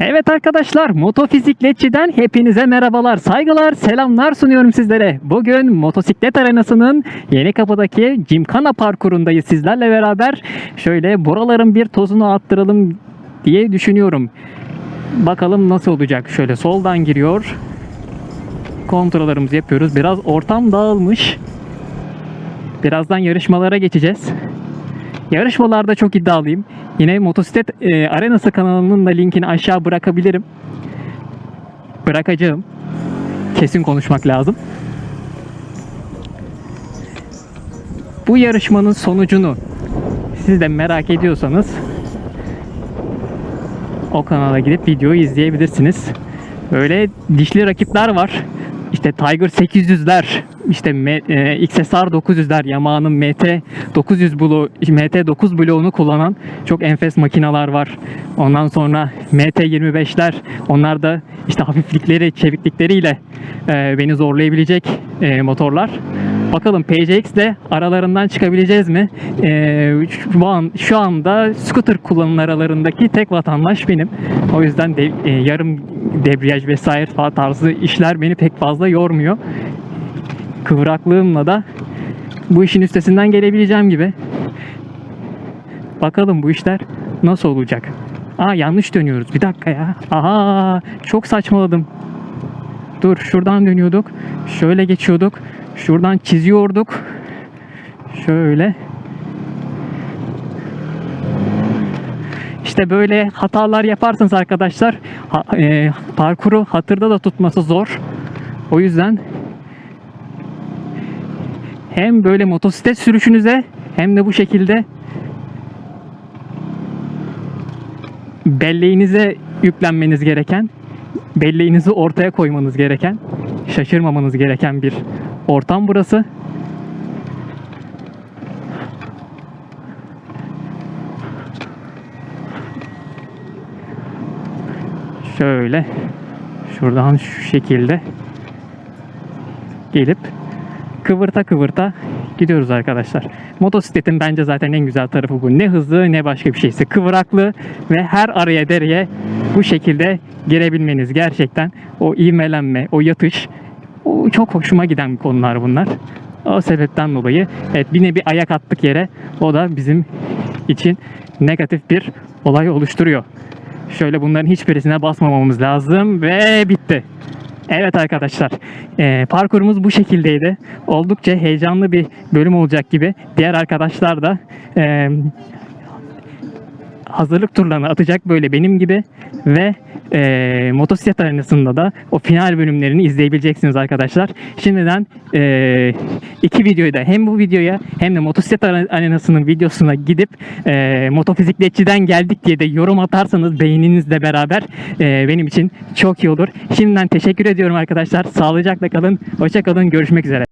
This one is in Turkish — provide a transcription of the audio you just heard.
Evet arkadaşlar, Motofisikletçi'den hepinize merhabalar, saygılar, selamlar sunuyorum sizlere. Bugün motosiklet arenasının yeni kapıdaki Gymkhana parkurundayız sizlerle beraber. Şöyle buraların bir tozunu attıralım diye düşünüyorum. Bakalım nasıl olacak. Şöyle soldan giriyor. Kontrollerimizi yapıyoruz. Biraz ortam dağılmış. Birazdan yarışmalara geçeceğiz. Yarışmalarda çok iddialıyım. Yine Motosiklet e, Arenası kanalının da linkini aşağı bırakabilirim. Bırakacağım. Kesin konuşmak lazım. Bu yarışmanın sonucunu siz de merak ediyorsanız o kanala gidip videoyu izleyebilirsiniz. Böyle dişli rakipler var. İşte Tiger 800'ler, işte e, XSR 900'ler, Yamaha'nın MT 900 bloğu, MT 9 bloğunu kullanan çok enfes makineler var. Ondan sonra MT 25'ler, onlar da işte hafiflikleri, çeviklikleriyle e, beni zorlayabilecek e, motorlar. Bakalım PCX ile aralarından çıkabileceğiz mi? Şu, an, şu anda scooter kullanım aralarındaki tek vatandaş benim. O yüzden de, yarım debriyaj vesaire tarzı işler beni pek fazla yormuyor. Kıvraklığımla da bu işin üstesinden gelebileceğim gibi. Bakalım bu işler nasıl olacak? Aa yanlış dönüyoruz. Bir dakika ya. Aha çok saçmaladım. Dur şuradan dönüyorduk. Şöyle geçiyorduk. Şuradan çiziyorduk. Şöyle. İşte böyle hatalar yaparsanız arkadaşlar ha- e, parkuru hatırda da tutması zor. O yüzden hem böyle motosiklet sürüşünüze hem de bu şekilde belleğinize yüklenmeniz gereken, belleğinizi ortaya koymanız gereken, şaşırmamanız gereken bir ortam burası. Şöyle şuradan şu şekilde gelip kıvırta kıvırta gidiyoruz arkadaşlar. Motosikletin bence zaten en güzel tarafı bu. Ne hızlı ne başka bir şeyse. Kıvraklı ve her araya dereye bu şekilde girebilmeniz gerçekten o ivmelenme, o yatış o çok hoşuma giden konular bunlar. O sebepten dolayı evet bir ayak attık yere. O da bizim için negatif bir olay oluşturuyor. Şöyle bunların hiçbirisine basmamamız lazım ve bitti. Evet arkadaşlar, eee, parkurumuz bu şekildeydi. Oldukça heyecanlı bir bölüm olacak gibi. Diğer arkadaşlar da eee, hazırlık turlarını atacak böyle benim gibi ve eee motosiklet arenasında da o final bölümlerini izleyebileceksiniz arkadaşlar. Şimdiden eee, iki videoyu da hem bu videoya hem de motosiklet are- arenasının videosuna gidip eee motofizikletçiden geldik diye de yorum atarsanız beğeninizle beraber eee, benim için çok iyi olur. Şimdiden teşekkür ediyorum arkadaşlar. Sağlıcakla kalın. Hoşça kalın. Görüşmek üzere.